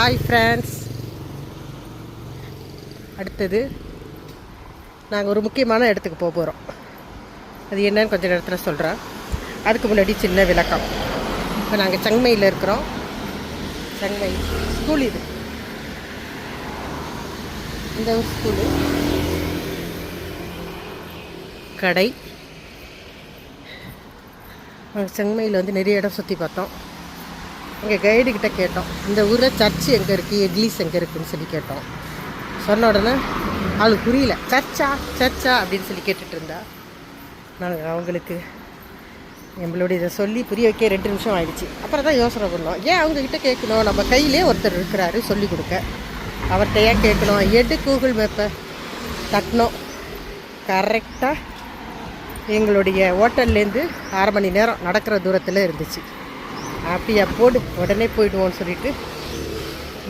Hi friends அடுத்தது நாங்கள் ஒரு முக்கியமான இடத்துக்கு போக போகிறோம் அது என்னன்னு கொஞ்சம் நேரத்தில் சொல்கிறேன் அதுக்கு முன்னாடி சின்ன விளக்கம். இப்போ நாங்கள் செங்மையில் இருக்கிறோம். செங்மை ஸ்கூல் இது. இந்த ஒரு ஸ்கூலு. கடை. செங்மையில் வந்து நிறைய இடம் சுற்றி பார்த்தோம். எங்கள் கைடுக்கிட்ட கேட்டோம். இந்த ஊரில் சர்ச்சு எங்கே இருக்குது எக்லீஸ் எங்கே இருக்குன்னு சொல்லி கேட்டோம். சொன்ன உடனே அவளுக்கு புரியல. சர்ச்சா சர்ச்சா அப்படின்னு சொல்லி கேட்டுட்டு இருந்தா. நாங்கள் அவங்களுக்கு நம்மளுடைய இதை சொல்லி புரிய வைக்க ரெண்டு நிமிஷம் ஆயிடுச்சு. அப்புறம் தான் யோசனை பண்ணோம். ஏன் அவங்கக்கிட்ட கேட்கணும்? நம்ம கையிலே ஒருத்தர் இருக்கிறாரு சொல்லி கொடுக்க. அவர்கிட்ட ஏன் கேட்கணும்? எடு கூகுள் மேப்பை தட்டினோம் கரெக்டாக எங்களுடைய ஹோட்டல்லேருந்து அரை மணி நேரம் நடக்கிற தூரத்தில் இருந்துச்சு. அப்படியா போடு உடனே போயிடுவோம்னு சொல்லிட்டு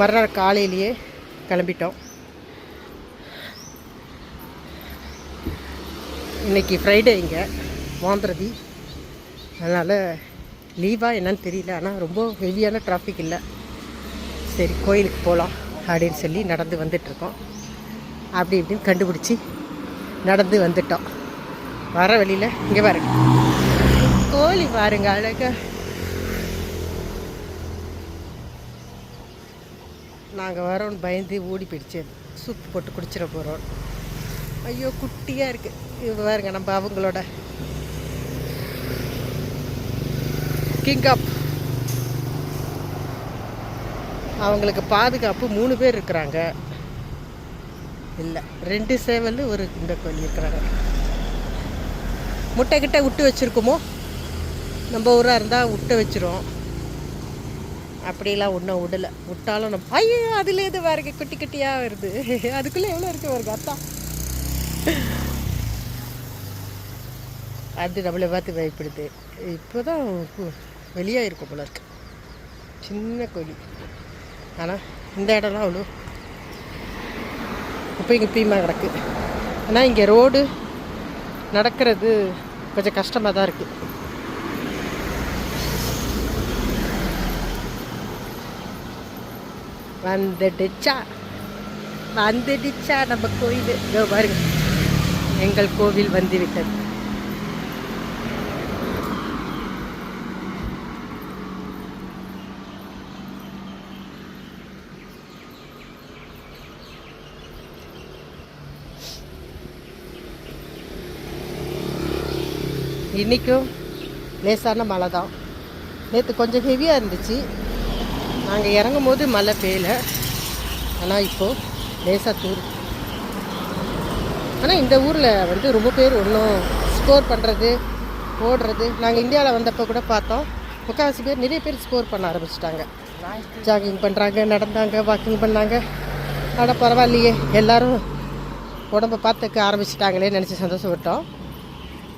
மறுநாள் காலையிலேயே கிளம்பிட்டோம். இன்னைக்கு ஃப்ரைடே இங்கே வாந்திரதி அதனால் லீவாக என்னன்னு தெரியல ஆனால் ரொம்ப ஹெவியான டிராஃபிக் இல்லை. சரி கோயிலுக்கு போகலாம் அப்படின்னு சொல்லி நடந்து வந்துட்ருக்கோம் அப்படி இப்படின்னு கண்டுபிடிச்சி நடந்து வந்துட்டோம். வர வழியில் இங்கே பாருங்க. கோழி பாருங்க அழகாக நாங்கள் வரோன்னு பயந்து ஓடி போயிடுச்சு. சூப் போட்டு குடிச்சிட போகிறோம் ஐயோ குட்டியாக இருக்குது இது பாருங்க நம்ம அவங்களோட கிங் அப் அவங்களுக்கு பாதுகாப்பு மூணு பேர் இருக்கிறாங்க. இல்லை ரெண்டு சேவல் ஒரு இந்த கோழி இருக்கிறாங்க. முட்டை கிட்ட விட்டு வச்சுருக்குமோ? நம்ம ஊராக இருந்தால் விட்டு வச்சிரும். அப்படிலாம் ஒன்றும் விடலை. விட்டாலும் நம்ம ஐயோ அதுல இது பாருங்க குட்டி குட்டியாக வருது. அதுக்குள்ளே எவ்வளோ இருக்கு வருங்க அத்தா. அது நம்மளை பார்த்து பயப்படுது. இப்போ தான் வெளியாக இருக்கும் போல இருக்கு. சின்ன கோழி ஆனால் இந்த இடம்லாம் அவ்வளோ. அப்போ இங்கே பீமாக கிடக்கு. ஆனால் இங்கே ரோடு நடக்கிறது கொஞ்சம் கஷ்டமாக தான் இருக்குது வந்துடுச்சா? வந்துடுச்சா நம்ம கோயில்? இதோ பாருங்க. எங்கள் கோவில் வந்துவிட்டது. இன்றைக்கும் லேசான மழை தான் நேற்று கொஞ்சம் ஹெவியாக இருந்துச்சு. நாங்கள் இறங்கும் போது மழை பெய்யல. ஆனால் இப்போது லேசாக தூர் ஆனால் இந்த ஊரில் வந்து ரொம்ப பேர் ஒன்றும் ஸ்கோர் பண்ணுறது ஓடுறது நாங்கள் இந்தியாவில் வந்தப்போ கூட பார்த்தோம். முக்கால்வாசி பேர் நிறைய பேர் ஸ்கோர் பண்ண ஆரம்பிச்சிட்டாங்க. ஜாகிங் பண்ணுறாங்க நடந்தாங்க வாக்கிங் பண்ணாங்க. ஆனால் பரவாயில்லையே எல்லோரும் உடம்பை பார்த்துக்க ஆரம்பிச்சிட்டாங்களே நினச்சி சந்தோஷப்பட்டோம்.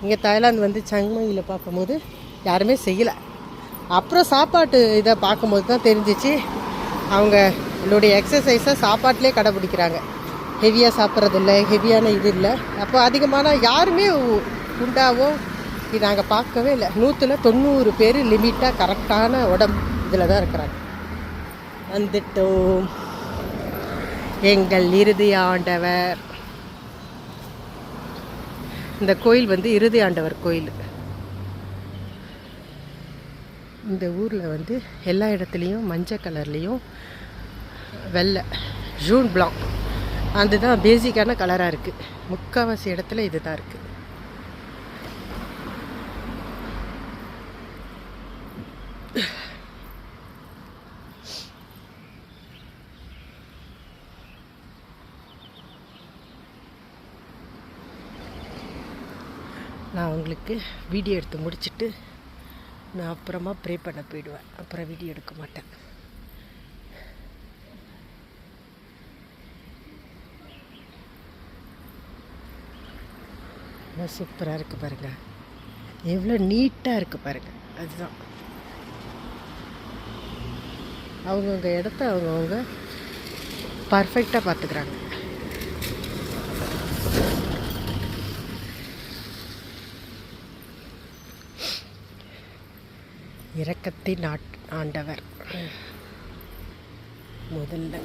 இங்கே தாய்லாந்து வந்து சங்மையில் பார்க்கும்போது யாருமே செய்யலை. அப்புறம் சாப்பாட்டு இதை பார்க்கும்போது தான் தெரிஞ்சிச்சு. அவங்க எக்ஸசைஸை சாப்பாட்டிலே கடைப்பிடிக்கிறாங்க ஹெவியாக சாப்பிட்றது இல்லை ஹெவியான இது இல்லை. அப்போ அதிகமான யாருமே உ- குண்டாவோ இது நாங்கள் பார்க்கவே இல்லை. நூற்றில் தொண்ணூறு பேர் லிமிட்டாக கரெக்டான உடம்பு இதில் தான் இருக்கிறாங்க. வந்துட்டோம். எங்கள் இறுதி ஆண்டவர். இந்த கோயில் வந்து இறுதி ஆண்டவர் கோயில். இந்த ஊரில் வந்து எல்லா இடத்துலையும் மஞ்சள் கலர்லேயும் வெள்ளை ஜூன் பிளாங் அதுதான் பேசிக்கான கலராக இருக்குது முக்கால்வாசி இடத்துல இது தான் இருக்குது நான் உங்களுக்கு வீடியோ எடுத்து முடிச்சிட்டு நான் அப்புறமா ப்ரே பண்ண போயிடுவேன். அப்புறம் வீடியோ எடுக்க மாட்டேன். சூப்பராக இருக்குது பாருங்க. எவ்வளோ நீட்டாக இருக்குது பாருங்கள் அதுதான். அவங்கவுங்க இடத்த அவங்கவுங்க பர்ஃபெக்டாக பார்த்துக்குறாங்க. இரக்கத்தின் ஆண்டவர். முதல்ல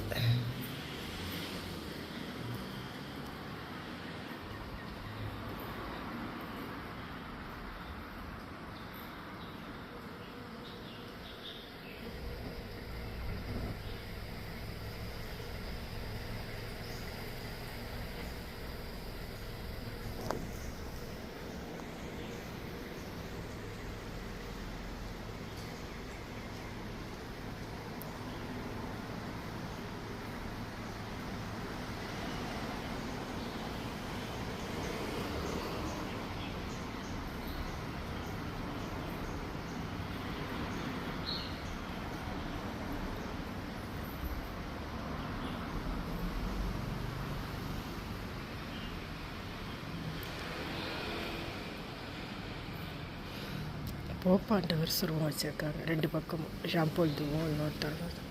போப்பாண்டவர் சுருவம் வச்சுருக்காங்க. ரெண்டு பக்கமும். ஷாம்பூல் தூவம் இன்னொருத்தர்.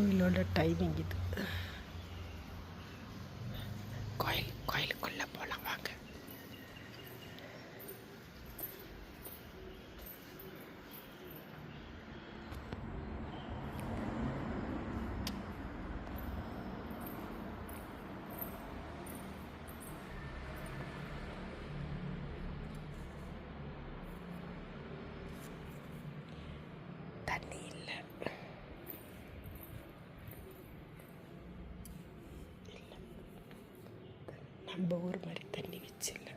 கோயிலோட டைமிங் இது നമ്പൂർ തന്നെ വെച്ചില്ല.